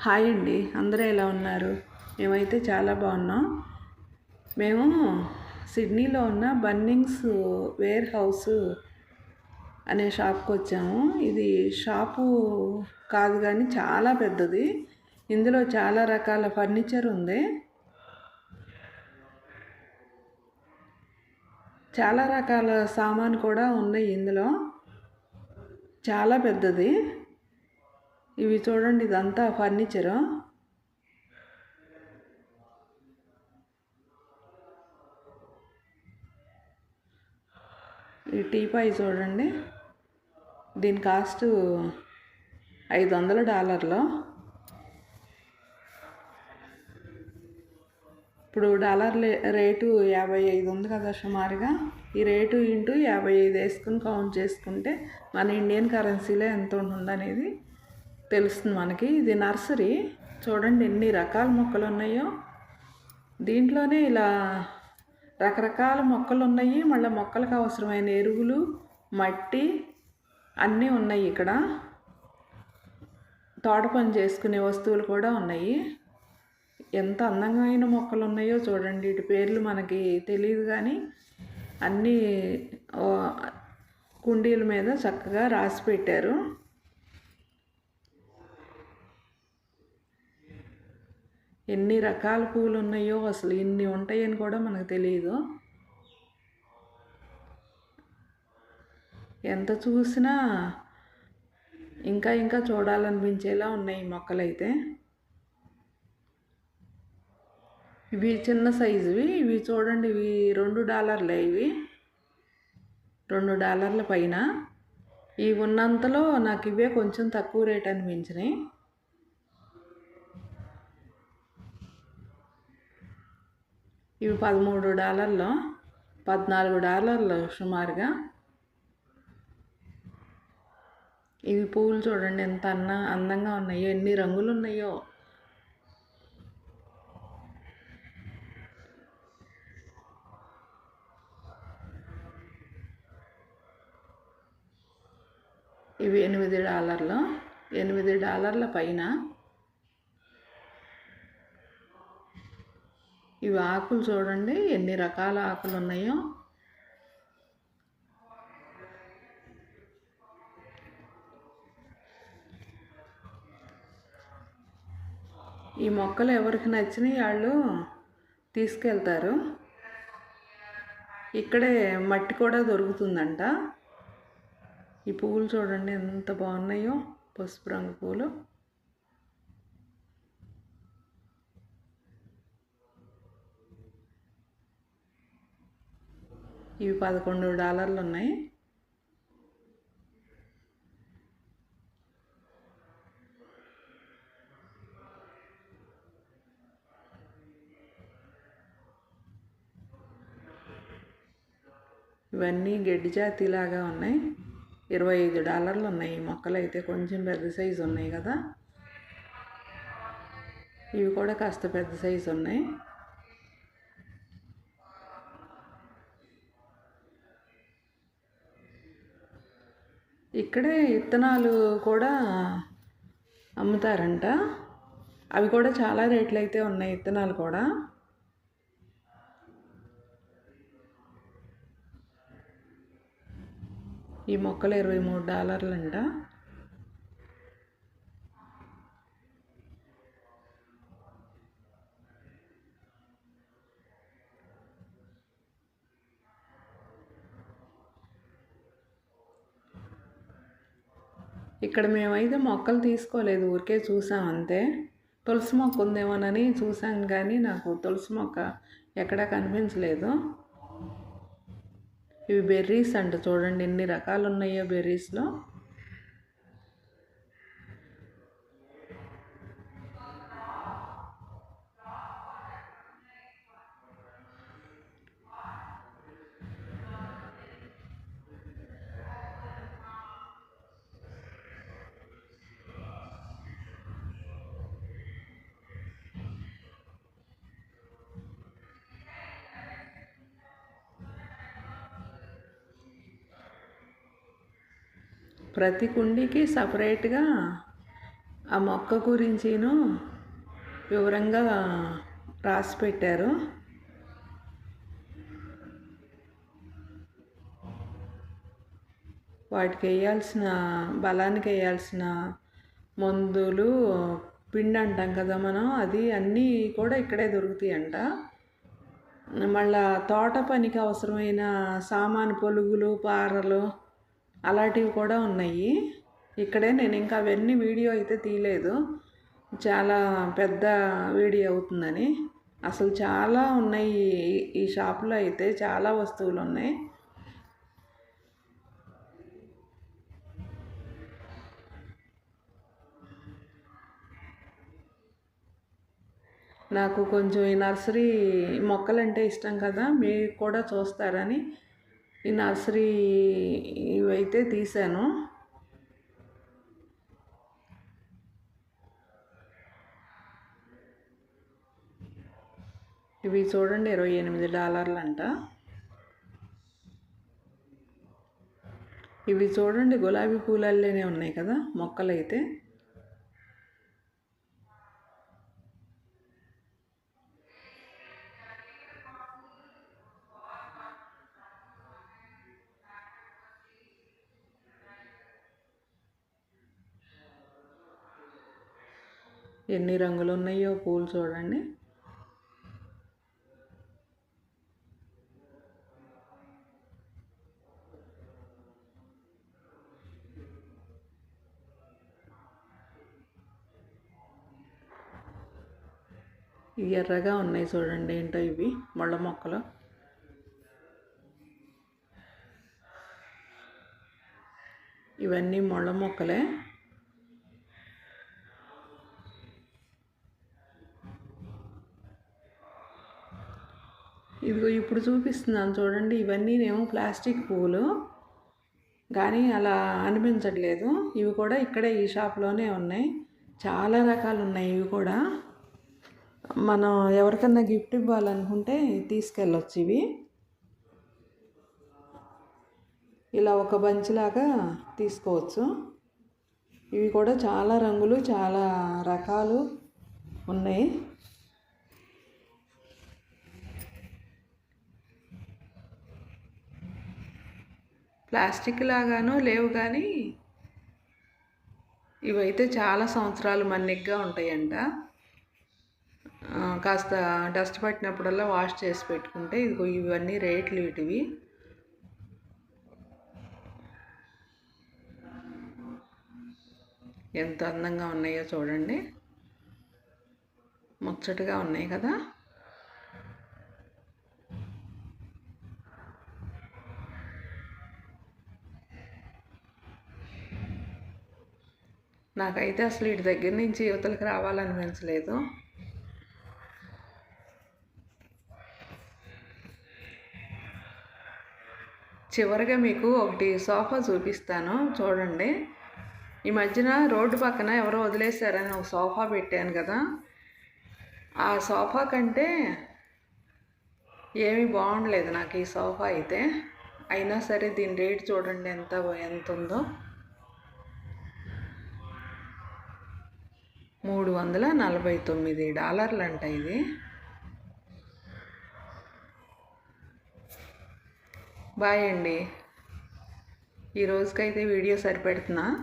Hi అండి. అందరూ ఎలా ఉన్నారు? మేమైతే చాలా బాగున్నాం. మేము సిడ్నీలో ఉన్న బన్నింగ్స్ వేర్ హౌస్ అనే షాప్కి వచ్చాము. ఇది షాపు కాదు కానీ చాలా పెద్దది. ఇందులో చాలా రకాల ఫర్నిచర్ ఉంది. చాలా రకాల సామాన్ కూడా ఉన్నాయి ఇందులో. చాలా పెద్దది. ఇవి చూడండి ఇదంతా ఫర్నిచరు. ఈ టీపాయ్ చూడండి దీని కాస్ట్ ఐదు వందల డాలర్లు. ఇప్పుడు డాలర్ రేటు యాభై ఐదు ఉంది కదా సుమారుగా. ఈ రేటు ఇంటూ యాభై ఐదు వేసుకుని కౌంట్ చేసుకుంటే మన ఇండియన్ కరెన్సీలో ఎంత ఉంటుందనేది తెలుస్తుంది మనకి. ఇది నర్సరీ. చూడండి ఎన్ని రకాల మొక్కలు ఉన్నాయో. దీంట్లోనే ఇలా రకరకాల మొక్కలు ఉన్నాయి. మళ్ళీ మొక్కలకు అవసరమైన ఎరువులు మట్టి అన్నీ ఉన్నాయి ఇక్కడ. తోట పని చేసుకునే వస్తువులు కూడా ఉన్నాయి. ఎంత అందంగా మొక్కలు ఉన్నాయో చూడండి. వీటి పేర్లు మనకి తెలియదు కానీ అన్నీ కుండీల మీద చక్కగా రాసి పెట్టారు. ఎన్ని రకాల పూలు ఉన్నాయో అసలు ఇన్ని ఉంటాయని కూడా మనకు తెలియదు ఎంత చూసినా ఇంకా ఇంకా చూడాలనిపించేలా ఉన్నాయి మొక్కలైతే. ఇవి చిన్న సైజువి ఇవి చూడండి ఇవి రెండు డాలర్లే ఇవి. రెండు డాలర్ల పైన. ఇవి ఉన్నంతలో నాకు ఇవే కొంచెం తక్కువ రేట్ అనిపించినాయి. ఇవి పదమూడు డాలర్లు పద్నాలుగు డాలర్లు సుమారుగా. ఇవి పువ్వులు చూడండి ఎంత అన్న అందంగా ఉన్నాయో ఎన్ని రంగులు ఉన్నాయో. ఇవి ఎనిమిది డాలర్లు ఎనిమిది డాలర్ల పైన ఇవి ఆకులు చూడండి ఎన్ని రకాల ఆకులు ఉన్నాయో. ఈ మొక్కలు ఎవరికి నచ్చినాయి వాళ్ళు తీసుకెళ్తారు. ఇక్కడే మట్టి కూడా దొరుకుతుందంట. ఈ పువ్వులు చూడండి ఎంత బాగున్నాయో పసుపు రంగు పూలు. ఇవి పదకొండు డాలర్లు ఉన్నాయి. ఇవన్నీ గడ్డి జాతిలాగా ఉన్నాయి. ఇరవై ఐదు డాలర్లు ఉన్నాయి. మొక్కలు అయితే కొంచెం పెద్ద సైజు ఉన్నాయి కదా. ఇవి కూడా కాస్త పెద్ద సైజు ఉన్నాయి. ఇక్కడే విత్తనాలు కూడా అమ్ముతారంట. అవి కూడా చాలా రేట్లు అయితే ఉన్నాయి విత్తనాలు కూడా. ఈ మొక్కలు ఇరవై మూడు డాలర్లంట. ఇక్కడ మేమైతే మొక్కలు తీసుకోలేదు ఊరికే చూసాం అంతే. తులసి మొక్క ఉందేమోనని చూసాం కానీ నాకు తులసి మొక్క ఎక్కడా కనిపించలేదు. ఇవి బెర్రీస్ అంట చూడండి ఎన్ని రకాలు ఉన్నాయో బెర్రీస్లో. ప్రతి కుండీకి సపరేట్గా ఆ మొక్క గురించిను వివరంగా రాసి పెట్టారు. వాటికి వేయాల్సిన బలానికి వేయాల్సిన మందులు పిండి అంటాం కదా మనం అది అన్నీ కూడా ఇక్కడే దొరుకుతాయంట. మళ్ళా తోట పనికి అవసరమైన సామాను పొలుగులు పారలు అలాంటివి కూడా ఉన్నాయి. ఇక్కడే నేను ఇంకా అవన్నీ వీడియో అయితే తీయలేదు. చాలా పెద్ద వీడియో అవుతుందని. అసలు చాలా ఉన్నాయి ఈ షాప్లో అయితే చాలా వస్తువులు ఉన్నాయి. నాకు కొంచెం ఈ నర్సరీ మొక్కలంటే ఇష్టం కదా మీరు కూడా చూస్తారని ఈ నర్సరీ ఇవైతే తీశాను. ఇవి చూడండి ఇరవై ఎనిమిది డాలర్లు అంట ఇవి చూడండి గులాబీ పూలల్లోనే ఉన్నాయి కదా మొక్కలైతే. ఎన్ని రంగులు ఉన్నాయో పూలు చూడండి. ఎర్రగా ఉన్నాయి చూడండి ఏంటో ఇవి ముళ్ళ మొక్కలు. ఇవన్నీ ముళ్ళ మొక్కలే. ఇదిగో ఇప్పుడు చూపిస్తున్నాను చూడండి ఇవన్నీ ఏమో ప్లాస్టిక్ పువ్వులు కానీ అలా అనిపించట్లేదు. ఇవి కూడా ఇక్కడే ఈ షాప్లోనే ఉన్నాయి. చాలా రకాలు ఉన్నాయి ఇవి కూడా. మనం ఎవరికన్నా గిఫ్ట్ ఇవ్వాలనుకుంటే తీసుకెళ్ళొచ్చు ఇవి. ఇలా ఒక బంచ్లాగా తీసుకోవచ్చు. ఇవి కూడా చాలా రంగులు చాలా రకాలు ఉన్నాయి. ప్లాస్టిక్ లాగానో లేవు కానీ ఇవైతే చాలా సంవత్సరాలు మన్నిగ్గా ఉంటాయంట. కాస్త డస్ట్ పట్టినప్పుడల్లా వాష్ చేసి పెట్టుకుంటే ఇదిగో ఇవన్నీ రేట్లు వీటివి. ఎంత అందంగా ఉన్నాయో చూడండి. ముచ్చటగా ఉన్నాయి కదా. నాకైతే అసలు ఇటు దగ్గర నుంచి యువతలకు రావాలనిపించలేదు. చివరిగా మీకు ఒకటి సోఫా చూపిస్తాను చూడండి. ఈ మధ్యన రోడ్డు పక్కన ఎవరో వదిలేశారని ఒక సోఫా పెట్టాను కదా. ఆ సోఫా కంటే ఏమీ బాగుండలేదు నాకు ఈ సోఫా అయితే. అయినా సరే దీని రేట్ చూడండి ఎంత ఎంత ఉందో మూడు వందల నలభై తొమ్మిది డాలర్లంట ఇది. బాయ్ అండి. ఈ రోజుకైతే వీడియో సరిపెడుతున్నా.